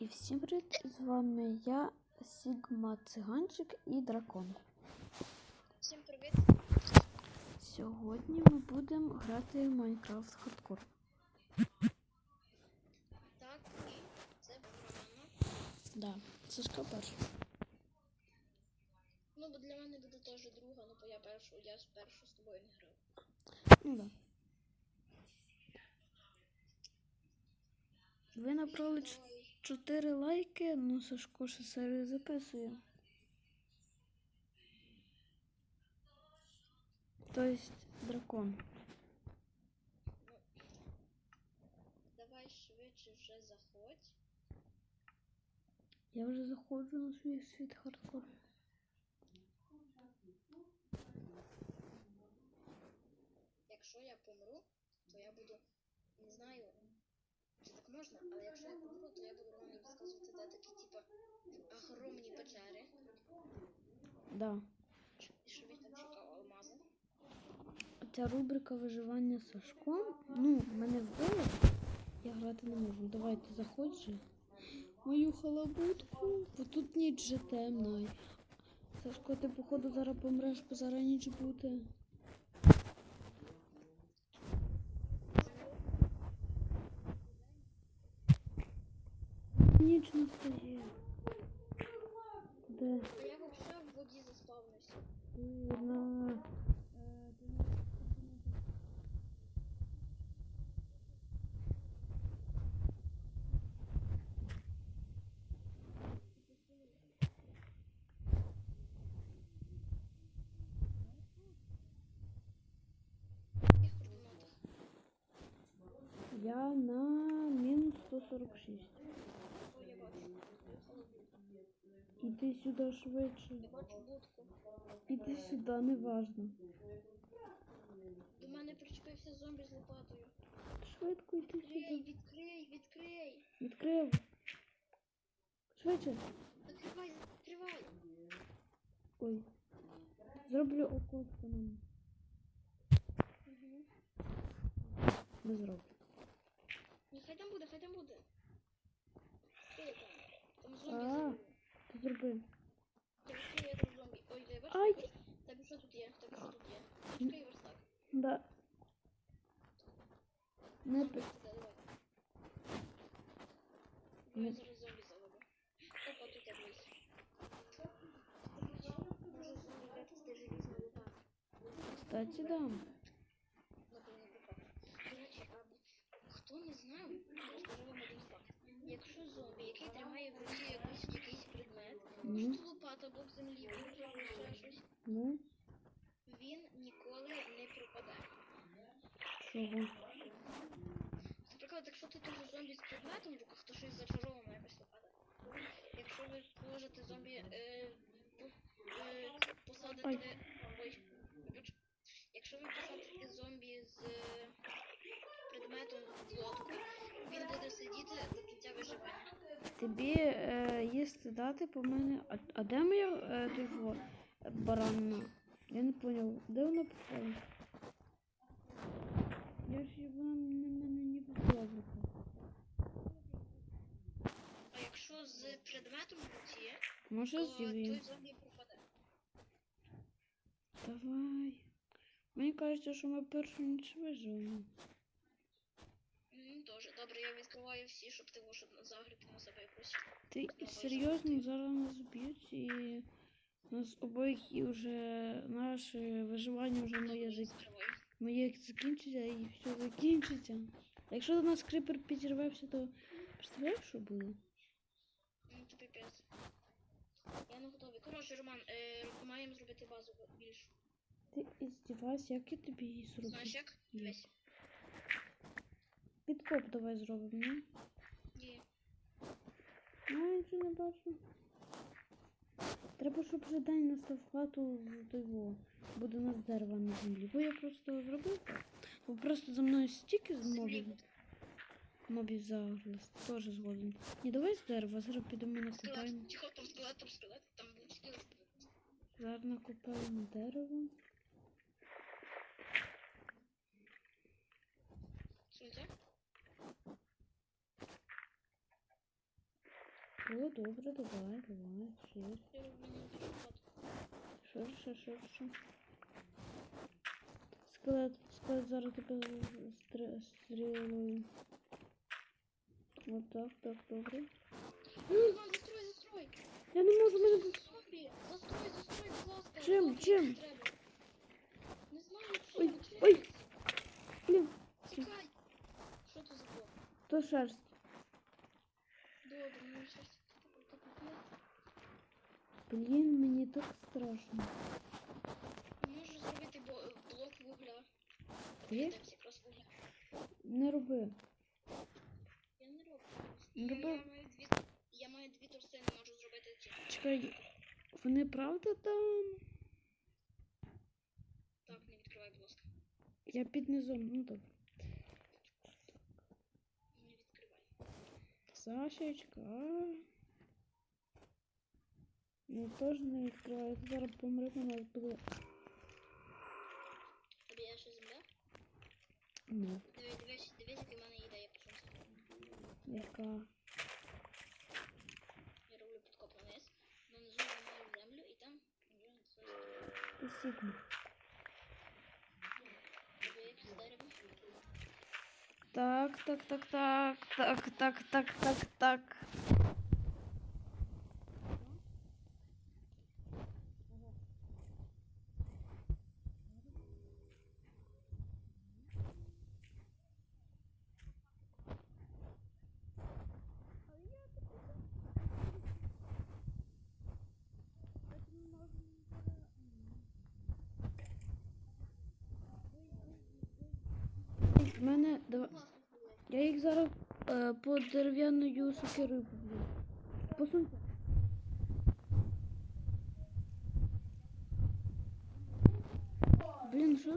І всім привіт! З вами я, Сігма Циганчик і Дракон. Всім привіт! Сьогодні ми будемо грати в Майнкрафт Хардкор. Так, і це програма. Да, це ж перший. Ну, бо для мене буде теж друга, ну бо я першу, я спершу з тобою не грав. Ну да. Ви набрали. 4 лайки, ну Сашко ще серію записує. Тобто дракон. Давай швидше вже заходь. Я вже заходжу на свій світ хардкор. Якщо я помру, то я буду, не знаю, можна, але якщо я помру, то я буду вам розказувати, де такі, типа, огромні печери. Да. І що він там шукав алмази. Ця рубрика виживання з Сашком. Ну, мене вбили. Я грати не можу. Давайте заходь же. Мою халабутку, бо тут ніч же темна. Сашко, ти походу зараз помреш, бо зараз ніч буде. Ніч настає. Де? А я взагалі в воді заспавнився. На... В яких координатах? Я на мінус 146. О, я бачу. Іди сюди швидше. Я бачу будку. Іди сюди, неважно. До мене причепився зомбі з лопатою. Швидко йди Відкрий, сюди. відкрий, відкрий. Відкрив. Швидше. Закривай, закривай. Ой. Зроблю окошко нам. Угу. Не зроблю. Ні, хай там буде, хай там буде. Хто там? Там зомбі А, забили. ти зроби. Я відкрию, я там зомбі. Ой, я бачу. Ай. також. Тебе що тут є? Тебе що тут є? Відкрий верстак. Да. Не Зомбі пи... сюди, давай. Не- Я зараз зомбі заведу. Опа, тут я близь. Може зомбі випустити желізну лопату. Кстати, да. Ну, блін, не попав. До речі, а хто не знав, розкажу вам один факт. Якщо зомбі, який тримає в руці якийсь, якийсь предмет, Ну. лопата, блок землі, ще щось, Ну, він ніколи не пропаде. чого? Наприклад, якщо ти дуже зомбі з предметом в руках, то щось зачаровано якось випаде. Якщо ви положите зомбі, е, е, посадите. Ой. Ой. Якщо ви посадите зомбі з е, предметом в лодку, він буде сидіти до кінця виживання. Тобі е, їсти дати по мене. А, а де моя е, той баранна? Я не поняв, де вона попала? Я ж вона на мене не попала. А якщо з предметом руці, Може то той з'явив? зомбі пропаде. Давай. Мені кажеться, що ми першу ніч виживемо. Добре, я відкриваю всі, щоб ти щоб загріти на себе якусь. Ти серйозно зараз нас б'ють і нас обоїх і вже наше виживання вже моє закривай. моє закінчиться і все закінчиться. А якщо до нас крипер підірвався, то представляєш, що буде? Ну, це піпець. Я не готовий. Коротше, Роман, е, маємо зробити базу більшу. Ти іздівайся, як я тобі її Знаєш як? Дивись. Підкоп давай зробимо, ні? Ну, я нічого не бачу. Треба, щоб вже день настав хату в того. Буде у нас дерева на землі. Бо я просто зробив. Бо просто за мною стільки мобів. буде. Мобів загрыз. Теж згоден. Ні, давай з дерева, зараз підемо накопаємо. Скелет. Тихо, там скелет, там скелет, там був скелет. Зараз накопаємо дерево. Сонце? О, добре, давай, давай. Шир, Я роблю не дуже багато. ширше, ширше. Скелет, скелет зараз тебе стр- стрілою. От так, так, добре. Іван, застрой, застрой! Я не можу, мене тут. Застрой, застрой, застрой, будь ласка. Чим, Добре, чим? як треба. Не знаю, Ой, чим, чим. ой. Блін, Тікай. Що це за блок? то шерсть. Добре, ну щось таке купити. Блін, мені так страшно. Можу зробити блок вугля. Ти? Так. Не роби. Я не роблю. Не Я роби. маю дві, я маю дві торсини, можу зробити ці. Чекай, вони правда там? Так, не відкривай, будь ласка. Я під низом, ну добре. Не відкривай. Сашечка. Ну теж не відкриваю. Зараз помре на нас буде. Тобі є ще земля? Ну, Дивись, дивись, дивись, яка в мене ідея почнеться. яка. Я роблю підкоп вниз. Нанизу я маю землю і там вже все. Ти сігма. Тобі якісь дерево. Так, так, так, так, так, так, так, так, так. Їх зараз е, по дерев'яною сокирою поб'ю. Посуньте. Блін, що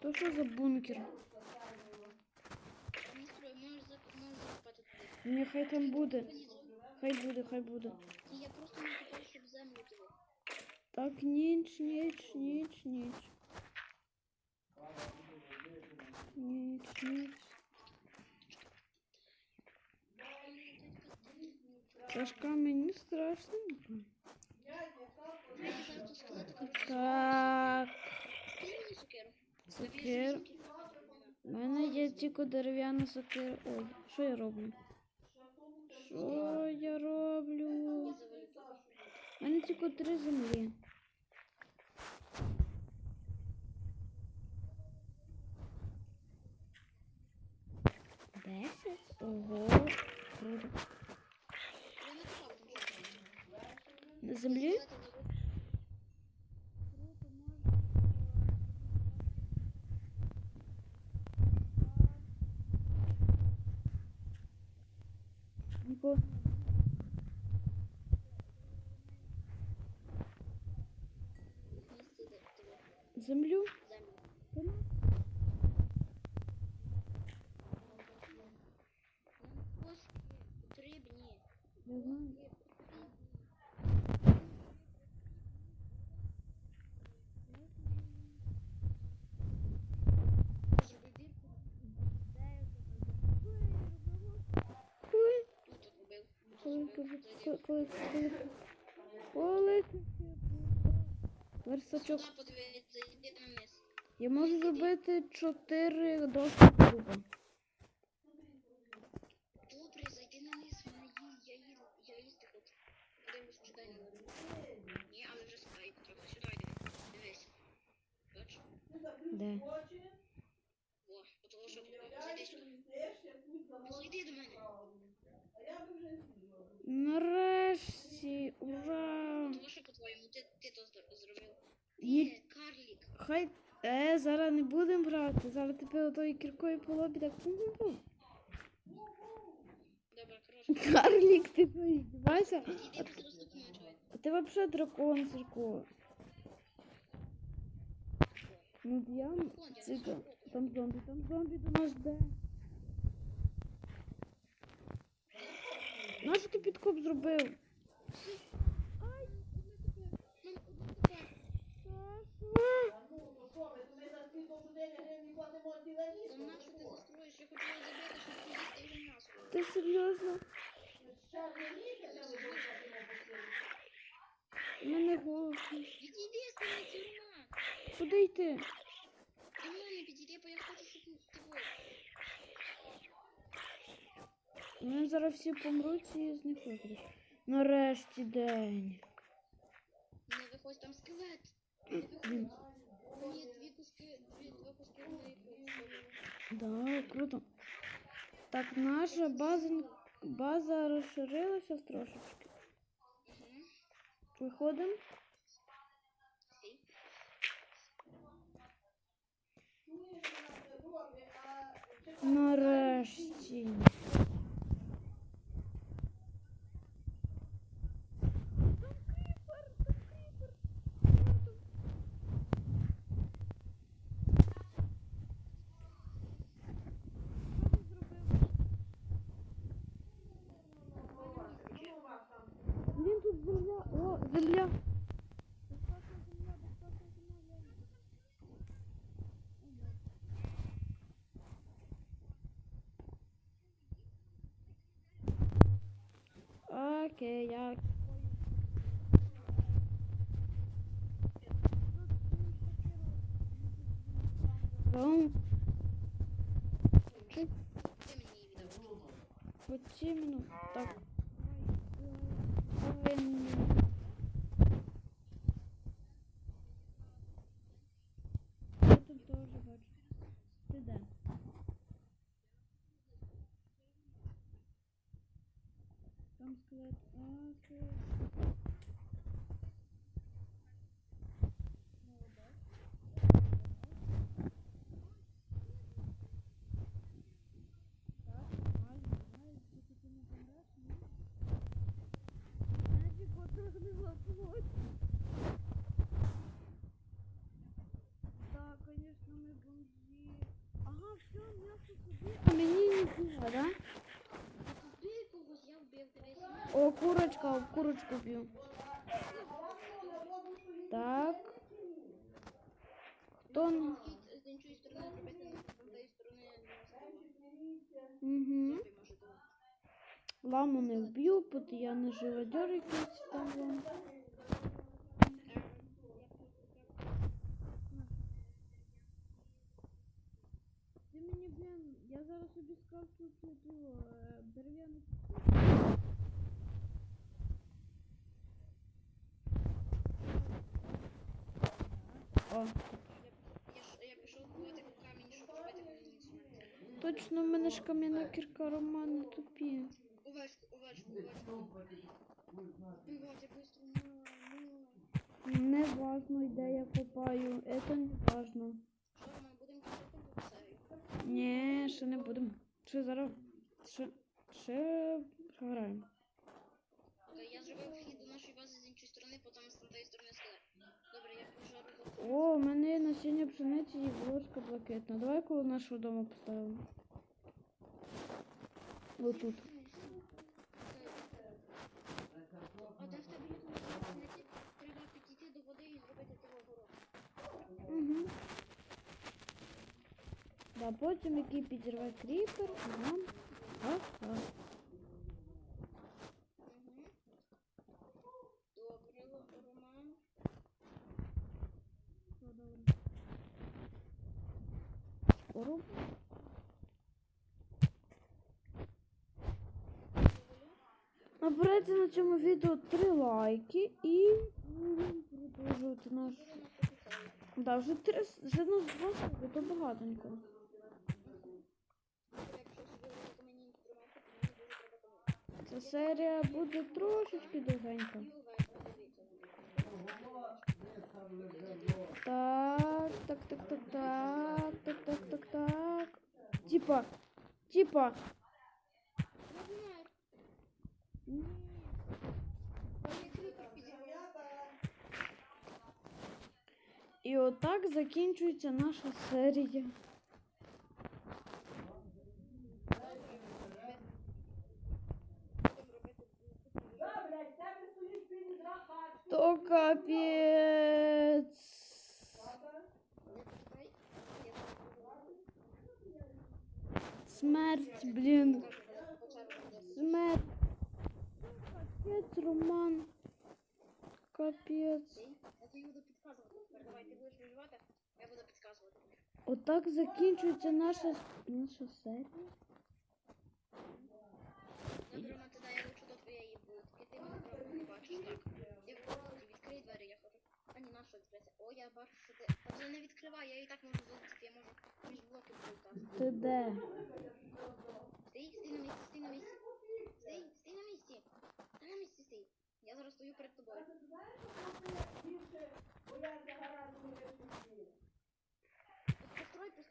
То що за бункер? не строю, можеш зак- можеш закопати туди. Ні, хай там буде. Понизу. Хай буде, хай буде. Ні, я просто не копаю, щоб землю туди. Так, ніч, ніч, ніч, ніч. Ніч, ніч. Сашка, мені страшно. Я зараз тут скелети хочу. Так, Сокир. У мене є тільки дерев'яна сокира. Ой, що я роблю? Що я роблю? У мене тільки три землі. Версачок. Я можу зробити чотири доски трубом. Де? О, того, що. Зайди. Ну, йди до мене. Нарешті, ура! Того, що по-твоєму, ти, ти то зробив. Ні. Ти, карлік. Хай. Е, зараз не будемо грати. Зараз тебе отою кіркою по лобі так пум-пум-пум. Добре, коротше. Карлік, ти поїдівайся. Іди просто допоможу. А ти взагалі дракон, Сірко. Ну п'яно. Там зомби, там зомби до нас де. Нащо ти підкоп зробив? Ай, Ти серйозно? У мене голос. Відійди, станеться. Куди йти? Мене підійди, бо я хочу, щоб ти Вони зараз всі помруть і з них. Нарешті день. Не виходь, там скелет. Не дві куски, дві, два куски. Да, круто. Так, наша база, база розширилася трошечки. Виходимо. Нарешті. Блін, тут земля. О, земля. kayak. Bom. Почему так? А мені нічого, да? О, курочка, о, курочку б'ю. Так. Хто? Угу. Ламу не вб'ю, бо я не живодьор якийсь там. тобі сказав тут е, дерев'яну О. Точно в мене ж кам'яна кірка Роман тупі. Увечку, увечку, увечку. Не важно, де я копаю, это не важно. Ні, ще не будемо. Ще зараз. Ще, ще граємо. Я зробив вхід до нашої бази з іншої сторони, потім з тієї сторони скелет. Добре, я пожарю. О, у мене насіння пшениці і ложка блакитна. Давай коло нашого дому поставимо. Отут. А де в тебе є? Треба підійти до води і зробити того город. Угу. Да, потім який підірве кріпер. Ага. Ага. Добре. Наберете на цьому відео 3 лайки і будемо продовжувати наш. Да, вже три вже ну, два то багатенько. Якщо собі робити мені інструмент, то мені дуже треба помогти. Ця серія буде трошечки довгенька. Так, так, так, так, так, так, так, так, так. Типа, типа. І отак закінчується наша серія. То капець. Смерть, блін. Смерть. Капець, Роман. Капець. Я тобі буду підказувати. Тепер давай, ти будеш виживати, я буду підказувати. Отак закінчується наша, наша серія. Добре, Матида, я лечу до твоєї будки, ти мене правда не бачиш, так? Ти виходь, відкрий двері, я хочу. А ні, нащо відкрити? О, я бачу, що ти... Та вже не відкривай, я і так можу залетіти, я можу між блоки пролетати. Ти де? Стій, стій на місці, стій на місці. Стій, стій на місці. Стій на місці, стій. Я зараз стою перед тобою.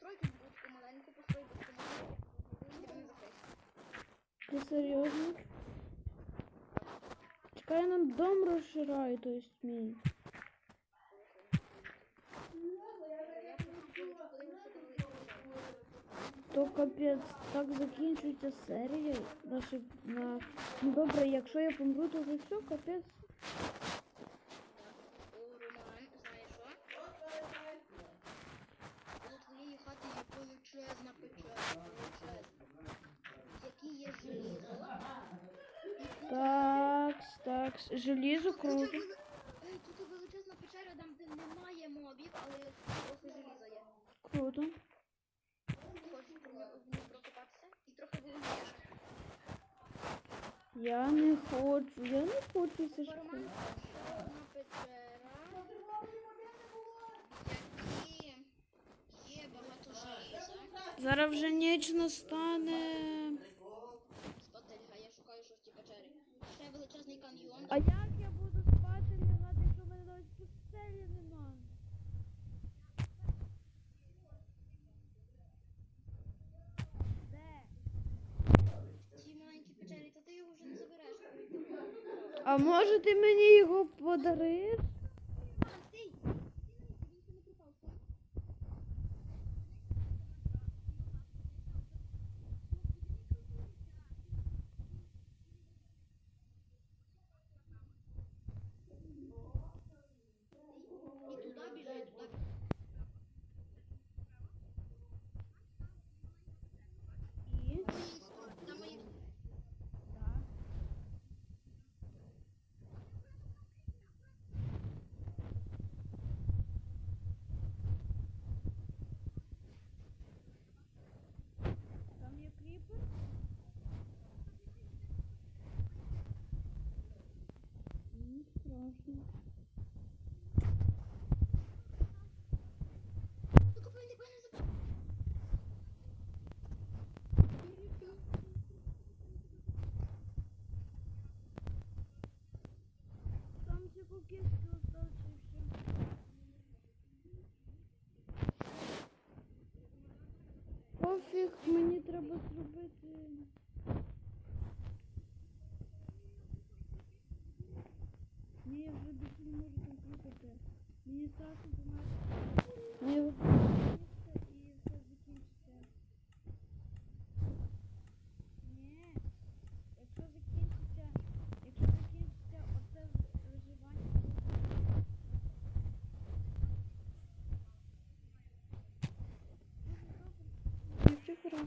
Построй, построй тут будку маленьку, построй будку маленьку. Ти мене закрий. Ти серйозно? Чекай, нам дом розширяє, то есть мій. Я просто подивлюся, коли То капець, так закінчується серія. Наші, на... Ну добре, якщо я помру, то вже все, капець. Желізо круто. Тут величезна печера, там де немає мобів, але трохи желіза є. Круто. Я не хочу, я не хочу це ж. Зараз вже ніч настане. Спательга, я шукаю щось в цій печері. Ще величезний каньйон. А як я буду спати лягати, якщо в мене навіть постелі нема? Де? В цій маленькій печері, та ти його вже не забереш. коли ти його А може ти мені його подариш? А, стій! Стій на місці, він ще не пропав. стій. І туди біжай, туди. І? Там мої Там є кріпер? Не страшно. Викопай, тебе не забрав. Там тільки кістки осталися і все. Пофіг, мені треба зробити. Ні, я вже більше не можу там кликати. Мені страшно померти. Мені виходить і все закінчиться. Ні. Якщо закінчиться, якщо закінчиться оце з- виживання, то дуже добре.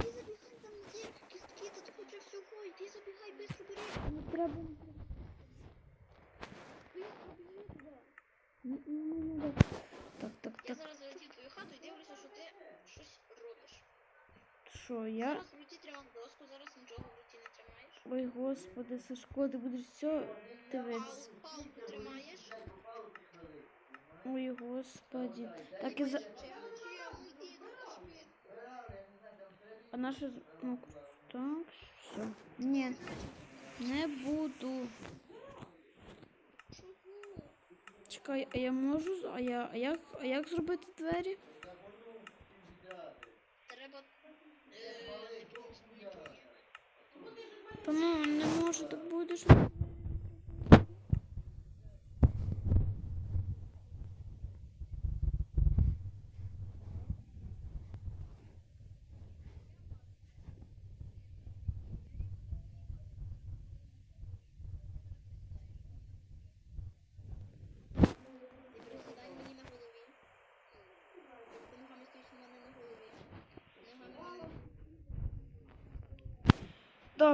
Ти забігай, там є кістки, тут куча всього, іди забігай, быстро бери. Не треба, не треба. Быстро біжи туди. Ні, ні, ні, не треба. Так, так, Я так. зараз залетів в твою хату і дивлюся, що ти щось робиш. Що, я? Руці тримав доску, зараз нічого в руці не тримаєш. Ой, господи, Сашко, ти будеш все дивитися. Пал, палку тримаєш. Ой, господи. Так і за... Ну. А наша... Ну, так, все. Ні, не буду. Чекай, а я можу... А, я... а, як... а як зробити двері? Треба... Е, не помню, не помню. Ну, не можу, так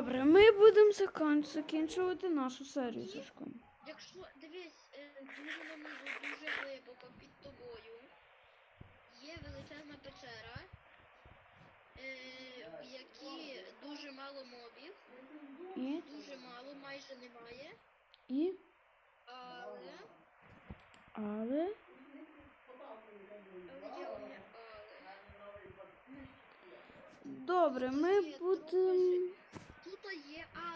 Добре, ми будемо закінчувати нашу серію Сашко. Якщо дивись, е, дуже нанизу, дуже глибоко під тобою є величезна печера, е, в якій дуже мало мобів, І, дуже мало, майже немає, і, але, але. Добре, ми будемо.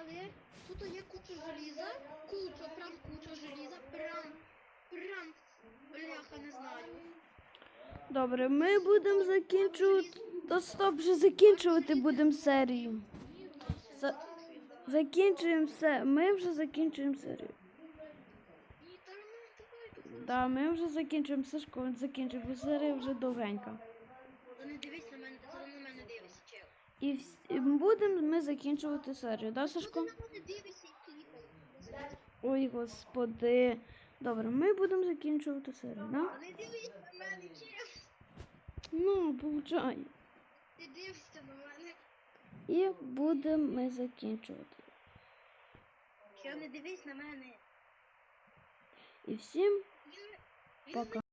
Але тут є куча желіза, куча, прям куча желіза, прям, прям, бляха, не знаю. Добре, ми будемо закінчувати. Та стоп, вже закінчувати будемо серію. За- Закінчуємо все. Ми вже закінчуємо серію. Ні, та ну, давай. Да, ми вже закінчуємо Сашко, закінчуємо, бо серія вже довгенька. Не дивись на мене, ти на мене дивишся, чел. І, будемо ми закінчувати серію, да, Сашко? Ой, господи. Добре, ми будемо закінчувати серію, да? Не дивись на мене, чел. Ну, получай. Ти дивишся на мене. І будемо ми закінчувати. Чел, не дивись на мене. І всім пока.